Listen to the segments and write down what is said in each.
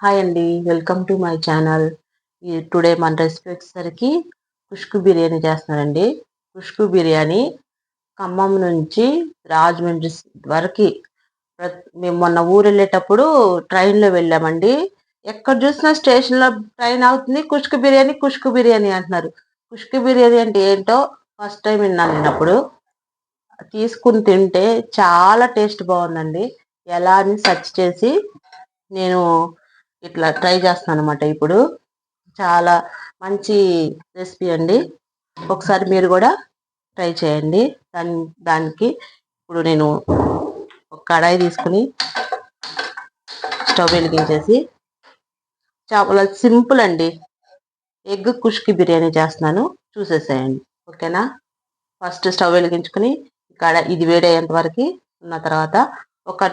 Hi అండి welcome to my channel today మన recipe వచ్చేసరికి కుష్కు బిర్యానీ చేస్తున్నానండి. కుష్కు బిర్యానీ ఖమ్మం నుంచి రాజమండ్రి వరకు. మేము మొన్న ఊరు వెళ్ళేటప్పుడు ట్రైన్లో వెళ్ళామండి. ఎక్కడ చూసినా స్టేషన్లో ట్రైన్ అవుతుంది. కుష్కు బిర్యానీ కుష్కు బిర్యానీ అంటున్నారు. కుష్కు బిర్యానీ అంటే ఏంటో ఫస్ట్ టైం విన్నాను నేను అప్పుడు. తీసుకుని తింటే చాలా టేస్ట్ బాగుందండి. ఎలా అని సెర్చ్ చేసి నేను ఇట్లా ట్రై చేస్తున్నాను అనమాట ఇప్పుడు. చాలా మంచి రెసిపీ అండి. ఒకసారి మీరు కూడా ట్రై చేయండి. దాని దానికి ఇప్పుడు నేను ఒక కడాయి తీసుకుని స్టవ్ వెలిగించేసి చాలా సింపుల్ అండి. ఎగ్ కుష్కి బిర్యానీ చేస్తున్నాను. చూసేసేయండి. ఓకేనా? ఫస్ట్ స్టవ్ వెలిగించుకుని కడాయి ఇది వేడయ్యేంత వరకు ఉన్న తర్వాత ఒక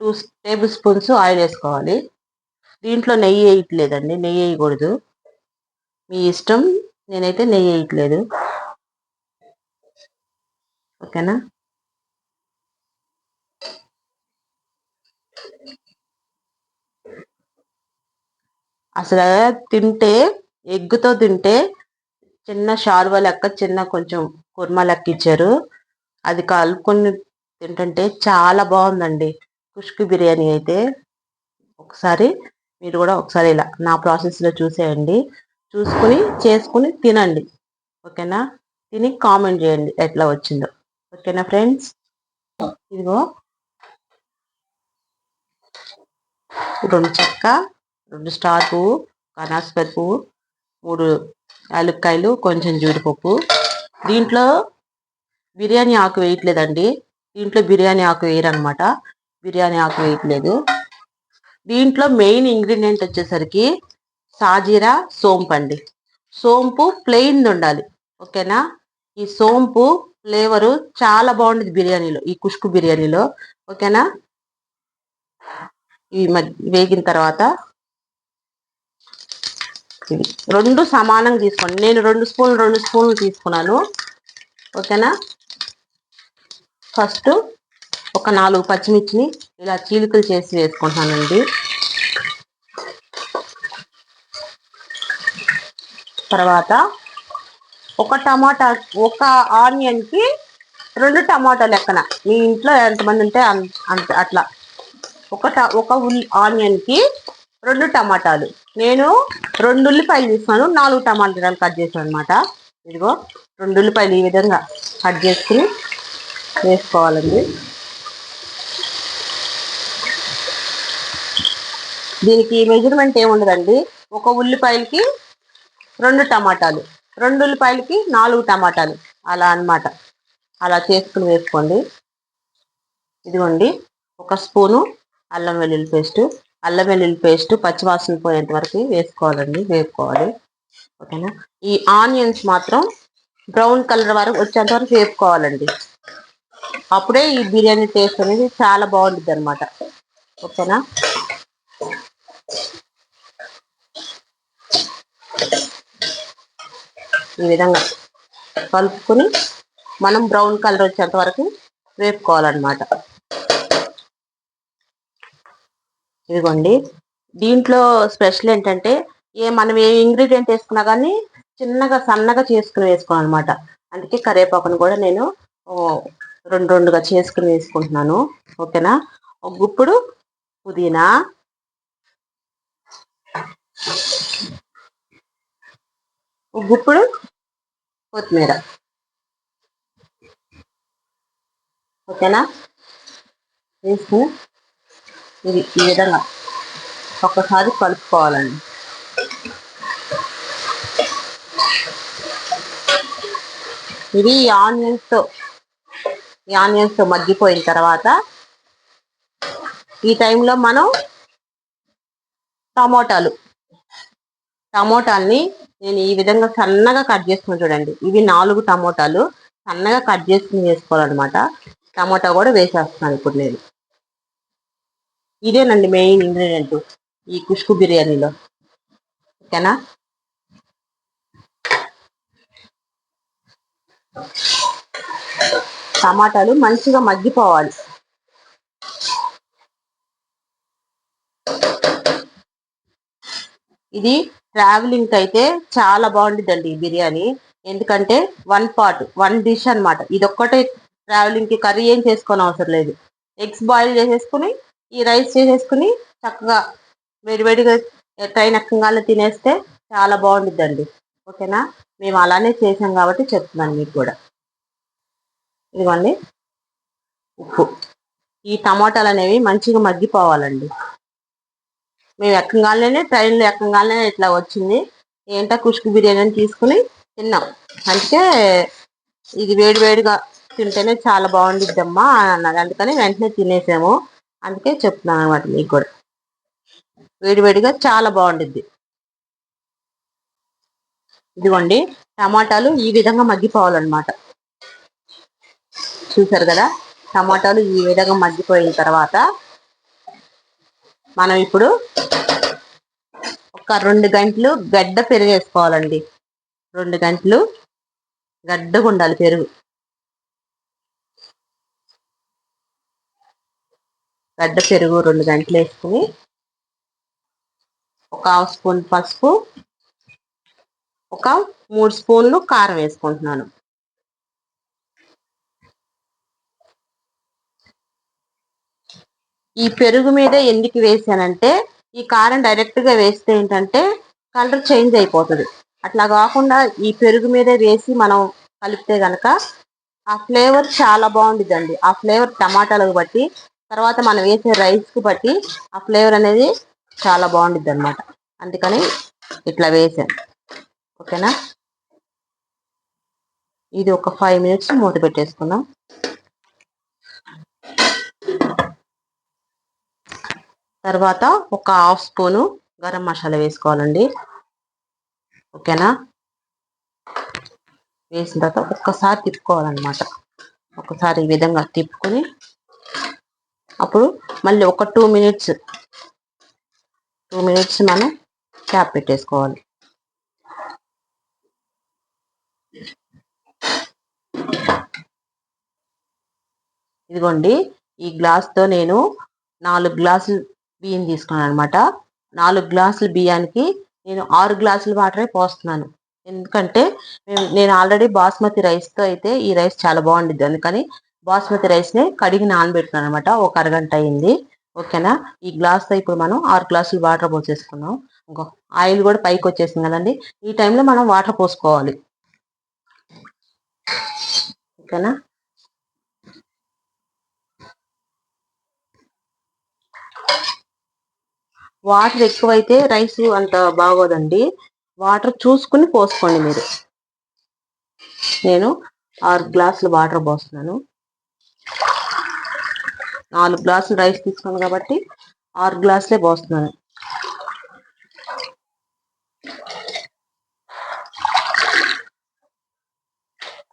టూ టేబుల్ స్పూన్స్ ఆయిల్ వేసుకోవాలి. దీంట్లో నెయ్యి వేయట్లేదండి నెయ్యి వేయకూడదు. మీ ఇష్టం నేనైతే నెయ్యి వేయట్లేదు. ఓకేనా? అసలు తింటే ఎగ్గుతో తింటే చిన్న షార్వ లెక్క చిన్న కొంచెం కుర్మా లెక్క ఇచ్చారు. అది కలుపుకొని తింటుంటే చాలా బాగుందండి. కుష్కు బిర్యానీ అయితే. ఒకసారి మీరు కూడా ఒకసారి ఇలా నా ప్రాసెస్లో చూసేయండి. చూసుకుని చేసుకుని తినండి. ఓకేనా? తిని కామెంట్ చేయండి ఎట్లా వచ్చిందో. ఓకేనా ఫ్రెండ్స్ ఇదిగో. రెండు చెక్క రెండు స్టార్ పువ్వు కనాస్పర్ పువ్వు మూడు యాలక్కాయలు కొంచెం జీడిపప్పు. దీంట్లో బిర్యానీ ఆకు వేయట్లేదండి. దీంట్లో బిర్యానీ ఆకు వేయరనమాట బిర్యానీ ఆకు వేయట్లేదు. దీంట్లో మెయిన్ ఇంగ్రీడియంట్ వచ్చేసరికి సాజీరా సోంపు అండి సోంపు ప్లెయిన్ ఉండాలి. ఓకేనా? ఈ సోంపు ఫ్లేవరు చాలా బాగుంటుంది బిర్యానీలో ఈ కుష్కు బిర్యానీలో. ఓకేనా? ఇవి వేగిన తర్వాత ఇవి రెండు సమానంగా తీసుకోండి. నేను రెండు స్పూన్లు రెండు స్పూన్లు తీసుకున్నాను. ఓకేనా? ఫస్ట్ ఒక నాలుగు పచ్చిమిర్చిని ఇలా చీలికలు చేసి వేసుకుంటానండి. తర్వాత ఒక టమాటా ఒక ఆనియన్కి రెండు టమాటా లెక్కన. మీ ఇంట్లో ఎంతమంది ఉంటే అంత అట్లా. ఒక ఒక ఉల్లి ఆనియన్కి రెండు టమాటాలు. నేను రెండు ఉల్లిపాయలు తీసుకున్నాను నాలుగు టమాటాలు కట్ చేసాను అనమాట ఇదిగో రెండు ఉల్లిపాయలు ఈ విధంగా కట్ చేసుకుని వేసుకోవాలండి. దీనికి మెజర్మెంట్ ఏముండదండి? ఒక ఉల్లిపాయలకి రెండు టమాటాలు. రెండు ఉల్లిపాయలకి నాలుగు టమాటాలు. అలా అనమాట అలా చేసుకుని వేసుకోండి. ఇదిగోండి. ఒక స్పూను అల్లం వెల్లుల్లి పేస్టు. అల్లం వెల్లుల్లి పేస్ట్ పచ్చివాసన పోయేంత వరకు వేసుకోవాలండి. వేపుకోవాలి. ఓకేనా? ఈ ఆనియన్స్ మాత్రం బ్రౌన్ కలర్ వరకు వచ్చేంత వరకు వేపుకోవాలండి. అప్పుడే ఈ బిర్యానీ టేస్ట్ అనేది చాలా బాగుంటుంది అనమాట ఓకేనా? ఈ విధంగా కలుపుకొని మనం బ్రౌన్ కలర్ వచ్చేంత వరకు వేపుకోవాలన్నమాట. ఇదిగోండి. దీంట్లో స్పెషల్ ఏంటంటే ఏ మనం ఏ ఇంగ్రీడియంట్ వేసుకున్నా కానీ చిన్నగా సన్నగా చేసుకుని వేసుకోవాలన్నమాట. అందుకే కరివేపాకును కూడా నేను రెండు రెండుగా చేసుకుని వేసుకుంటున్నాను. ఓకేనా? ఒక గుప్పుడు పుదీనా గుప్పుడు కొత్తిమీర. ఓకేనా? వేసుకుని ఇది ఈ విధంగా ఒక్కసారి కలుపుకోవాలండి. ఇది ఆనియన్స్తో ఈ ఆనియన్స్తో మగ్గిపోయిన తర్వాత ఈ టైంలో మనం టమోటాలు టమోటాల్ని నేను ఈ విధంగా సన్నగా కట్ చేసుకుని చూడండి. ఇవి నాలుగు టమోటాలు. సన్నగా కట్ చేసుకుని వేసుకోవాలన్నమాట. టమోటా కూడా వేసేస్తున్నాను ఇప్పుడు నేను. ఇదేనండి మెయిన్ ఇంగ్రీడియంట్ ఈ కుష్కు బిర్యానీలో. ఓకేనా? టమాటాలు మంచిగా మగ్గిపోవాలి. ఇది ట్రావెలింగ్ అయితే చాలా బాగుంటుందండి ఈ బిర్యానీ. ఎందుకంటే వన్ పార్ట్ వన్ డిష్ అనమాట ఇదొక్కటే ట్రావెలింగ్కి కర్రీ ఏం చేసుకోని అవసరం లేదు. ఎగ్స్ బాయిల్ చేసేసుకుని ఈ రైస్ చేసేసుకుని చక్కగా వేడివేడిగా ట్రైన్ ఎక్కగానే తినేస్తే చాలా బాగుంటుందండి ఓకేనా? మేము అలానే చేసాం కాబట్టి చెప్తున్నాను మీకు కూడా. ఇదిగోండి. ఉప్పు. ఈ టమాటాలు అనేవి మంచిగా మగ్గిపోవాలండి. మేము ఎక్కగానే ట్రైన్లో ఎక్కగానే ఇట్లా వచ్చింది. ఏంటో కుష్కు బిర్యానీ అని తీసుకుని తిన్నాం. అంటే ఇది వేడి వేడిగా తింటేనే చాలా బాగుండిద్దమ్మా అని అన్నారు. అందుకని వెంటనే తినేసాము. అందుకే చెప్తున్నాను అనమాట మీకు కూడా. వేడివేడిగా చాలా బాగుండిద్ది. ఇదిగోండి టమాటాలు ఈ విధంగా మగ్గిపోవాలన్నమాట. చూసారు కదా? టమాటాలు ఈ విధంగా మగ్గిపోయిన తర్వాత మనం ఇప్పుడు ఒక రెండు గంటలు గడ్డ పెరుగు వేసుకోవాలండి. రెండు గంటలు గడ్డగా ఉండాలి పెరుగు. గడ్డ పెరుగు రెండు గంటలు వేసుకుని ఒక హాఫ్ స్పూన్ పసుపు ఒక మూడు స్పూన్లు కారం వేసుకుంటున్నాను. ఈ పెరుగు మీద ఎందుకు వేసానంటే ఈ కారం డైరెక్ట్గా వేస్తే ఏంటంటే కలర్ చేంజ్ అయిపోతుంది. అట్లా కాకుండా ఈ పెరుగు మీద వేసి మనం కలిపితే గనక ఆ ఫ్లేవర్ చాలా బాగుంటుందండి ఆ ఫ్లేవర్ టమాటాలకు బట్టి తర్వాత మనం వేసే రైస్కి బట్టి ఆ ఫ్లేవర్ అనేది చాలా బాగుంటుంది అనమాట అందుకని ఇట్లా వేసాను. ఓకేనా? ఇది ఒక ఫైవ్ మినిట్స్ మూత పెట్టేసుకుందాం. తర్వాత ఒక హాఫ్ స్పూను గరం మసాలా వేసుకోవాలండి. ఓకేనా? వేసిన తర్వాత ఒక్కసారి తిప్పుకోవాలన్నమాట. ఒకసారి ఈ విధంగా తిప్పుకొని అప్పుడు మళ్ళీ ఒక టూ మినిట్స్ టూ మినిట్స్ మనం క్యాప్ పెట్టేసుకోవాలి. ఇదిగోండి ఈ గ్లాస్తో నేను నాలుగు గ్లాసులు బియ్యం తీసుకున్నాను అనమాట నాలుగు గ్లాసులు బియ్యానికి నేను ఆరు గ్లాసులు వాటరే పోస్తున్నాను. ఎందుకంటే నేను ఆల్రెడీ బాస్మతి రైస్తో అయితే ఈ రైస్ చాలా బాగుండిద్ది. అందుకని బాస్మతి రైస్ని కడిగి నానబెడుతున్నాను అనమాట ఒక అరగంట అయింది. ఓకేనా? ఈ గ్లాస్తో ఇప్పుడు మనం ఆరు గ్లాసులు వాటర్ పోసేసుకున్నాం. ఇంకో ఆయిల్ కూడా పైకి వచ్చేసింది కదండి. ఈ టైంలో మనం వాటర్ పోసుకోవాలి. ఓకేనా? వాటర్ ఎక్కువైతే రైస్ అంత బాగోదండి. వాటర్ చూసుకుని పోసుకోండి మీరు. నేను ఆరు గ్లాసులు వాటర్ పోస్తున్నాను. నాలుగు గ్లాసులు రైస్ తీసుకున్నాను కాబట్టి ఆరు గ్లాసులే పోస్తున్నాను.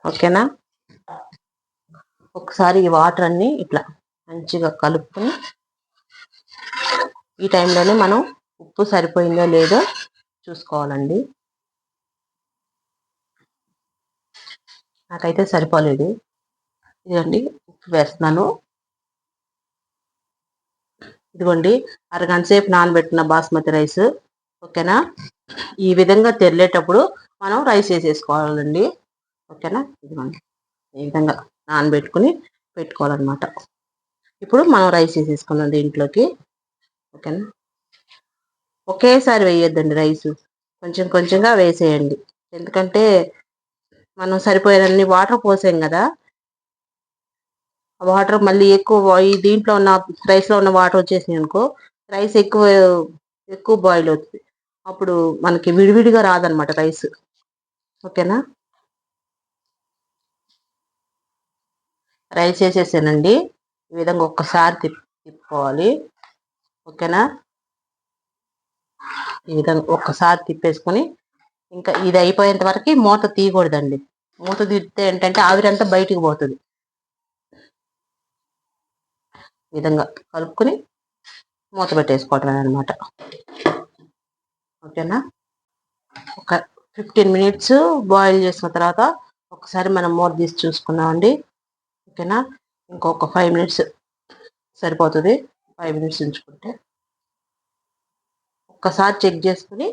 ఓకేనా? ఒకసారి ఈ వాటర్ అన్ని ఇట్లా మంచిగా కలుపుకొని ఈ టైంలోనే మనం ఉప్పు సరిపోయిందో లేదో చూసుకోవాలండి. నాకైతే సరిపోలేదు. ఇదండి ఉప్పు వేస్తున్నాను. ఇదిగోండి అరగంట సేపు నానబెట్టిన బాస్మతి రైస్ ఓకేనా? ఈ విధంగా తెరలేటప్పుడు మనం రైస్ వేసేసుకోవాలండి. ఓకేనా? ఇదిగోండి ఈ విధంగా నానబెట్టుకుని పెట్టుకోవాలన్నమాట. ఇప్పుడు మనం రైస్ వేసేసుకున్నాం దీంట్లోకి. ఓకేనా? ఒకేసారి వేయొద్దండి రైస్. కొంచెం కొంచెంగా వేసేయండి. ఎందుకంటే మనం సరిపోయేదన్ని వాటర్ పోసాం కదా? వాటర్ మళ్ళీ ఎక్కువ ఈ దీంట్లో ఉన్న రైస్లో ఉన్న వాటర్ వచ్చేసినాయి అనుకో రైస్ ఎక్కువ ఎక్కువ బాయిల్ అవుతుంది. అప్పుడు మనకి విడివిడిగా రాదనమాట రైస్. ఓకేనా? రైస్ వేసేసానండి. ఈ విధంగా ఒక్కసారి తిప్పి తిప్పుకోవాలి. ఓకేనా? ఈ విధంగా ఒక్కసారి తిప్పేసుకొని ఇంకా ఇది అయిపోయేంత వరకు మూత తీయకూడదండి. మూత తీస్తే ఏంటంటే ఆవిరంతా బయటికి పోతుంది. ఈ విధంగా కలుపుకొని మూత పెట్టేసుకోవటమే అనమాట ఓకేనా? ఒక ఫిఫ్టీన్ మినిట్స్ బాయిల్ చేసిన తర్వాత ఒకసారి మనం మూత తీసి చూసుకున్నామండి ఓకేనా? ఇంకొక ఫైవ్ మినిట్స్ సరిపోతుంది. ఫైవ్ మినిట్స్ ఉంచుకుంటే ఒక్కసారి చెక్ చేసుకుని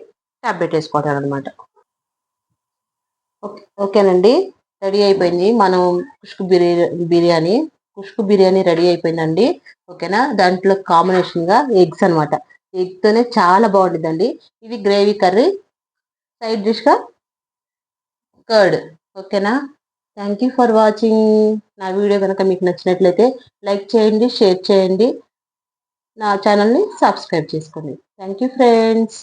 ట్యాబ్లెట్ వేసుకోవడం అనమాట ఓకే ఓకేనండి. రెడీ అయిపోయింది. మనం కుష్కు బిర్యానీ బిర్యానీ కుష్కు బిర్యానీ రెడీ అయిపోయిందండి. ఓకేనా? దాంట్లో కాంబినేషన్గా ఎగ్స్ అనమాట ఎగ్తోనే చాలా బాగుంటుందండి. ఇది గ్రేవీ కర్రీ. సైడ్ డిష్గా కర్డ్. ఓకేనా? Thank you for watching. నా వీడియో కనుక మీకు నచ్చినట్లయితే లైక్ చేయండి షేర్ చేయండి. నా ఛానల్ని సబ్స్క్రైబ్ చేసుకోండి. Thank you friends